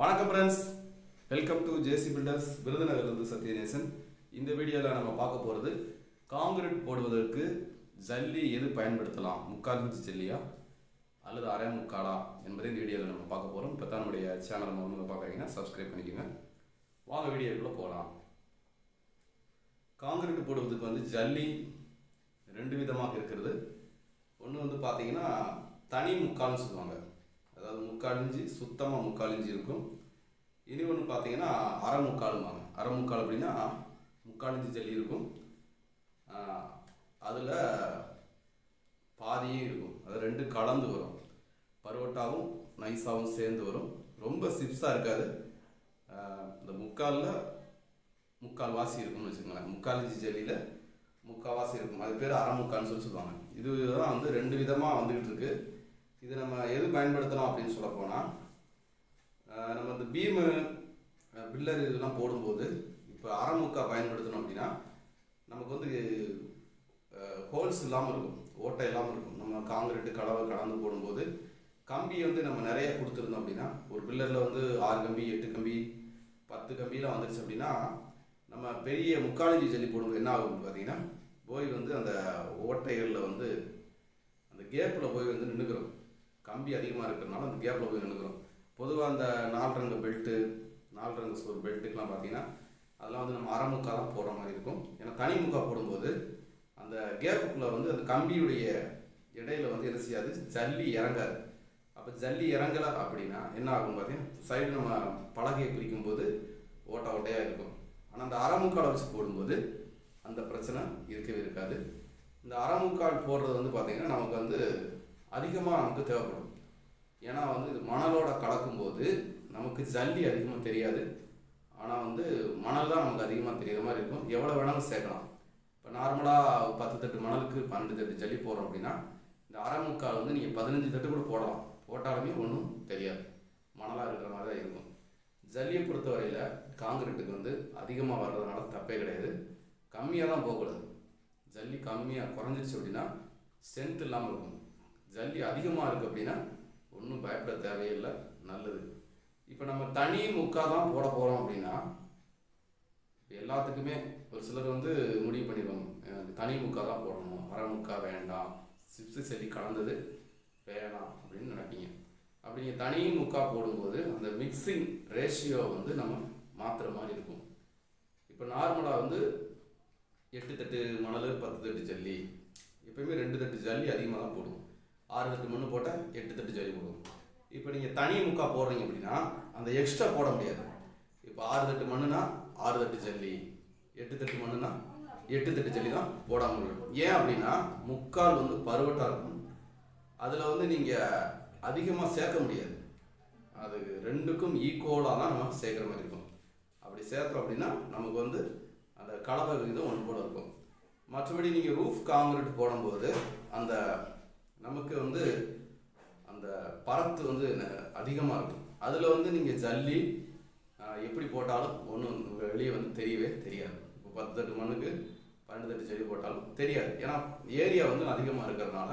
வணக்கம் friends welcome to JC builders விருதுநகர்லேருந்து Sathyanesan. இந்த வீடியோவில் நம்ம பார்க்க போகிறது காங்கிரீட் போடுவதற்கு ஜல்லி எது பயன்படுத்தலாம்? முக்கால் இன்ச்சு ஜல்லியா? அல்லது அரை முக்காலா? என்பதை இந்த வீடியோவில் நம்ம பார்க்க போகிறோம் இப்போ தான் நம்முடைய சேனலை முதல்ல பார்க்குறீங்கன்னா சப்ஸ்கிரைப் பண்ணிக்கோங்க. வாங்க வீடியோக்குள்ளே போகலாம் காங்கிரீட் போடுவதற்கு வந்து ஜல்லி ரெண்டு விதமாக இருக்கிறது. ஒன்று வந்து பார்த்தீங்கன்னா தனி முக்கால்னு சொல்லுவாங்க. அதாவது முக்கால் இஞ்சி சுத்தமாக முக்கால் இஞ்சி இருக்கும். இனி ஒன்று பார்த்தீங்கன்னா அரை வாங்க அரை முக்கால் அப்படின்னா முக்கால் இஞ்சி ஜல்லி இருக்கும். அதில் பாதியும் இருக்கும். அது ரெண்டு கலந்து வரும். பருவட்டாவும் நைஸாகவும் சேர்ந்து வரும். ரொம்ப சிப்ஸாக இருக்காது. இந்த முக்காலில் முக்கால் வாசி இருக்கும்னு வச்சுக்கோங்களேன். முக்கால் இஞ்சி ஜல்லியில் முக்கால்வாசி இருக்கும். அது பேர் அரை முக்கால்னு சொல்லி சொல்லுவாங்க. இதுதான் வந்து ரெண்டு விதமாக வந்துக்கிட்டு இருக்குது இது நம்ம எது பயன்படுத்தலாம் அப்படின்னு சொல்ல போனால் நம்ம இந்த பீமு பில்லர் இதெல்லாம் போடும்போது இப்போ அறமுக்கா பயன்படுத்தணும் அப்படின்னா நமக்கு வந்து ஹோல்ஸ் இல்லாமல் இருக்கும் ஓட்டை இல்லாமல் இருக்கும். நம்ம காங்கிரீட்டு கலவை கலந்து போடும்போது கம்பி வந்து நம்ம நிறைய கொடுத்துருந்தோம் அப்படின்னா ஒரு பில்லரில் வந்து ஆறு கம்பி எட்டு கம்பி பத்து கம்பிலாம் வந்துருச்சு அப்படின்னா நம்ம பெரிய முக்காலஞ்சி ஜல்லி போடும்போது என்ன ஆகும் பார்த்தீங்கன்னா போய் வந்து அந்த ஓட்டைகளில் வந்து அந்த கேப்பில் போய் வந்து நின்றுக்கிறோம் கம்பி அதிகமாக இருக்கிறனால அந்த கேப்பில் போய் நின்றுக்கிறோம் பொதுவாக அந்த நாலு ரங்க பெல்ட்டு நாலு ரங்க ஒரு பெல்ட்டுக்கெலாம் பார்த்தீங்கன்னா அதெல்லாம் வந்து நம்ம அரை தான் போடுற மாதிரி இருக்கும். ஏன்னா தனி முக்கா போடும்போது அந்த கேப்புக்குள்ளே வந்து அந்த கம்பியுடைய இடையில வந்து என்ன செய்யாது? ஜல்லி இறங்காது. அப்போ ஜல்லி இறங்கலை அப்படின்னா என்ன ஆகும் பார்த்தீங்கன்னா சைடு நம்ம பலகையை பிரிக்கும் போது ஓட்ட ஓட்டையாக இருக்கும். ஆனால் அந்த அறமுக்கால் வச்சு போடும்போது அந்த பிரச்சனை இருக்கவே இருக்காது. இந்த அறமுக்கால் போடுறது வந்து பார்த்திங்கன்னா நமக்கு வந்து அதிகமாக நமக்கு தேவைப்படும். ஏன்னா வந்து இது மணலோட கலக்கும்போது நமக்கு ஜல்லி அதிகமாக தெரியாது. ஆனால் வந்து மணல் தான் நமக்கு அதிகமாக தெரியுற மாதிரி இருக்கும். எவ்வளோ வேணாலும் சேர்க்கலாம். இப்போ நார்மலாக பத்து தட்டு மணலுக்கு பன்னெண்டு தட்டு ஜல்லி போடுறோம் அப்படின்னா இந்த அரை முக்கால் வந்து நீங்கள் பதினஞ்சு தட்டு கூட போடலாம். போட்டாலுமே ஒன்றும் தெரியாது. மணலாக இருக்கிற மாதிரி தான் இருக்கும். ஜல்லியை பொறுத்தவரையில் காங்கிரீட்டுக்கு வந்து அதிகமாக வர்றதுனால தப்பே கிடையாது. கம்மியாக தான் போகக்கூடாது. ஜல்லி கம்மியாக குறைஞ்சிருச்சு அப்படின்னா ஸ்ட்ரென்த் இல்லாமல் இருக்கும். ஜல்லி அதிகமாக இருக்குது அப்படின்னா ஒன்றும் பயப்பட தேவையில்லை நல்லது. இப்போ நம்ம தனி முக்கா தான் போட போகிறோம் அப்படின்னா எல்லாத்துக்குமே ஒரு சிலர் வந்து முடிவு பண்ணிடுவாங்க. எனக்கு தனி முக்கா தான் போடணும்? அரை முக்கா வேண்டாம். சிப்ஸு செடி கலந்தது வேணாம் அப்படின்னு நினைப்பீங்க. அப்படி நீங்கள் தனி முக்கா போடும்போது அந்த மிக்சிங் ரேஷியோ வந்து நம்ம மாற்றுற மாதிரி இருக்கும். இப்போ நார்மலாக வந்து எட்டு தட்டு மணல் பத்து தட்டு ஜல்லி எப்பயுமே ரெண்டு தட்டு ஜல்லி அதிகமாக தான் போடுவோம். ஆறு தட்டு மண் போட்டால் எட்டு தட்டு ஜல்லி போடுவோம். இப்போ நீங்கள் தனி முக்கா போடுறீங்க அப்படின்னா அந்த எக்ஸ்ட்ரா போட முடியாது. இப்போ ஆறு தட்டு மண்ணுனா ஆறு தட்டு ஜல்லி எட்டு தட்டு மண்ணுனா எட்டு தட்டு ஜல்லி தான் போட முடியும் ஏன் அப்படின்னா முக்கால் வந்து பருவட்டாக இருக்கும் அதில் வந்து நீங்கள் அதிகமாக சேர்க்க முடியாது. அது ரெண்டுக்கும் ஈக்குவலாக தான் நம்ம சேர்க்குற மாதிரி இருக்கும். அப்படி சேர்த்தோம் அப்படின்னா நமக்கு வந்து அந்த கலவை விகிதம் ஒன்று போல இருக்கும். மற்றபடி நீங்கள் ரூஃப் காங்கிரீட் போடும்போது அந்த நமக்கு வந்து அந்த பரத்து வந்து அதிகமாக இருக்கும். அதில் வந்து நீங்கள் ஜல்லி எப்படி போட்டாலும் ஒன்றும் வெளியே வந்து தெரியவே தெரியாது. இப்போ பத்து தட்டு மண்ணுக்கு பன்னெண்டு தட்டு ஜல்லி போட்டாலும் தெரியாது. ஏன்னா ஏரியா வந்து அதிகமாக இருக்கிறதுனால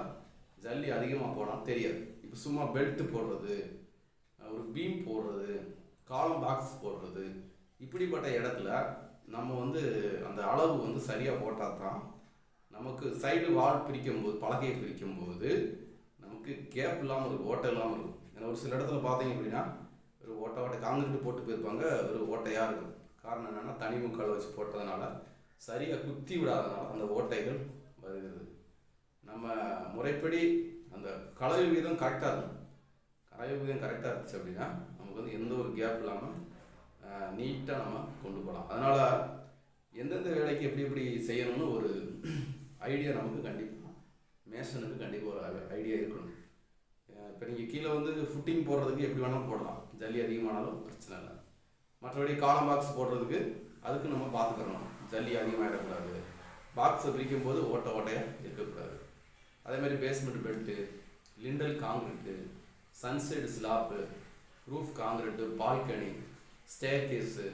ஜல்லி அதிகமாக போனால் தெரியாது. இப்போ சும்மா பெல்ட்டு போடுறது ஒரு பீம் போடுறது காலம் பாக்ஸ் போடுறது இப்படிப்பட்ட இடத்துல நம்ம வந்து அந்த அளவு வந்து சரியாக போட்டால் தான் நமக்கு சைடு வால் பிரிக்கும் போது பலகையை பிரிக்கும் போது நமக்கு கேப் இல்லாமல் இருக்கும் ஓட்டை இல்லாமல் இருக்கும். ஏன்னா ஒரு சில இடத்துல பார்த்தீங்க அப்படின்னா ஒரு ஓட்டை ஓட்டை காங்கிரீட் போட்டு போயிருப்பாங்க ஒரு ஓட்டையாக இருக்கும். காரணம் என்னென்னா தனி முக்கால் வச்சு போட்டதுனால சரியாக குத்தி விடாதனால அந்த ஓட்டைகள் வருகிறது. நம்ம முறைப்படி அந்த கலவை விகிதம் கரெக்டாக இருக்கும். கலவை விகிதம் கரெக்டாக இருந்துச்சு அப்படின்னா நமக்கு வந்து எந்த ஒரு கேப் இல்லாமல் நீட்டாக நம்ம கொண்டு போகலாம். அதனால் எந்தெந்த வேலைக்கு எப்படி எப்படி செய்யணும்னு ஒரு ஐடியா நமக்கு கண்டிப்பாக மேஷனுக்கு கண்டிப்பாக ஒரு ஐடியா இருக்கணும். இப்போ நீங்கள் கீழே வந்து ஃபுட்டிங் போடுறதுக்கு எப்படி வேணாலும் போடலாம். ஜல்லி அதிகமானாலும் பிரச்சனை இல்லை. மற்றபடி காலம் பாக்ஸ் போடுறதுக்கு அதுக்கு நம்ம பார்த்துக்கணும் ஜல்லி அதிகமாகிடக்கூடாது பாக்ஸை பிரிக்கும் போது ஓட்ட ஓட்டையாக இருக்கக்கூடாது. அதேமாதிரி basement belt lintel concrete sunshade slab roof concrete balcony staircase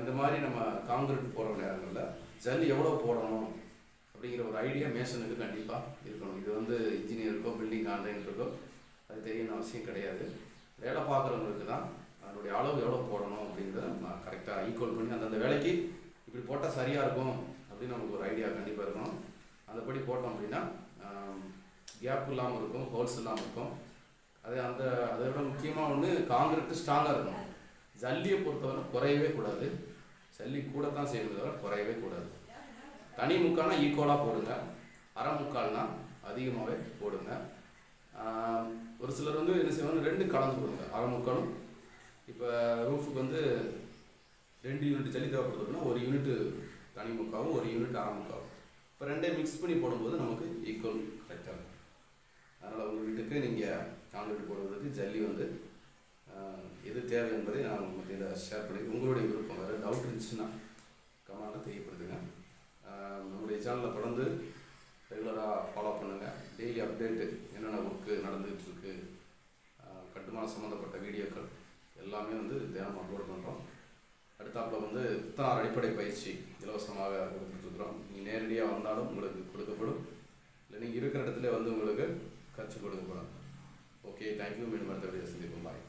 இந்த மாதிரி நம்ம காங்கிரீட் போடுற நேரங்களில் ஜல்லி எவ்வளோ போடணும்? அப்படிங்கிற ஒரு ஐடியா மேசனுக்கு கண்டிப்பாக இருக்கணும். இது வந்து இன்ஜினியருக்கோ பில்டிங் கான்ட்ராக்டருக்கோ அது தெரியும் அவசியம் கிடையாது. வேலை பார்க்குறவங்களுக்கு தான் அதனுடைய அளவு எவ்வளோ போடணும் அப்படின்றத நான் கரெக்டாக ஈக்குவல் பண்ணி அந்தந்த வேலைக்கு இப்படி போட்டால் சரியாக இருக்கும் அப்படின்னு நமக்கு ஒரு ஐடியா கண்டிப்பாக இருக்கணும். அந்தபடி போட்டோம் அப்படின்னா கேப் இல்லாமல் இருக்கும் ஹோல்ஸ் இல்லாமல் இருக்கும். அது அந்த அதை விட முக்கியமாக ஒன்று காங்கிரீட்டு ஸ்ட்ராங்காக இருக்கணும். ஜல்லியை பொறுத்தவரை குறையவே கூடாது. ஜல்லி கூட தான் செய்யணும் தவிர குறையவே கூடாது. தனி முக்கால்னா ஈக்குவலாக போடுங்க. அரை முக்கால்னா அதிகமாகவே போடுங்க. ஒரு சிலர் வந்து என்ன செய்வாங்க? ரெண்டு கலந்து போடுங்க. அரை முக்காலும். இப்போ ரூஃபுக்கு வந்து ரெண்டு யூனிட் ஜல்லி தேவைப்படுதுன்னா ஒரு யூனிட் தனி முக்காவும் ஒரு யூனிட் அரை முக்காவும். இப்போ ரெண்டையும் மிக்ஸ் பண்ணி போடும்போது நமக்கு ஈக்குவல் கரெக்டாக இருக்கும். அதனால் உங்கள் வீட்டுக்கு நீங்கள் கான்கிரீட் போடுவதற்கு ஜல்லி வந்து எது தேவை என்பதை நான் உங்களுக்கு இதை ஷேர் பண்ணி உங்களுடைய விருப்பம். வேறு டவுட் இருந்துச்சுன்னா கமெண்ட்டில் தெரியப்படுது சேனலை தொடர்ந்து ரெகுலராக ஃபாலோ பண்ணுங்கள் டெய்லி அப்டேட்டு என்னென்ன ஒர்க்கு நடந்துகிட்டு இருக்கு கட்டுமான சம்மந்தப்பட்ட வீடியோக்கள் எல்லாமே வந்து தினமும் அப்லோட் பண்ணுறோம் அடுத்தாப்பில் வந்து புத்தனார் அடிப்படை பயிற்சி இலவசமாக கொடுத்துட்ருக்குறோம். நீங்கள் நேரடியாக வந்தாலும் உங்களுக்கு கொடுக்கப்படும். இல்லை நீங்கள் இருக்கிற இடத்துல வந்து உங்களுக்கு கற்றுக் கொடுக்கப்படும். ஓகே தேங்க்யூ மீண்டும் அடுத்த வீடியோ சந்திப்போம். பாய்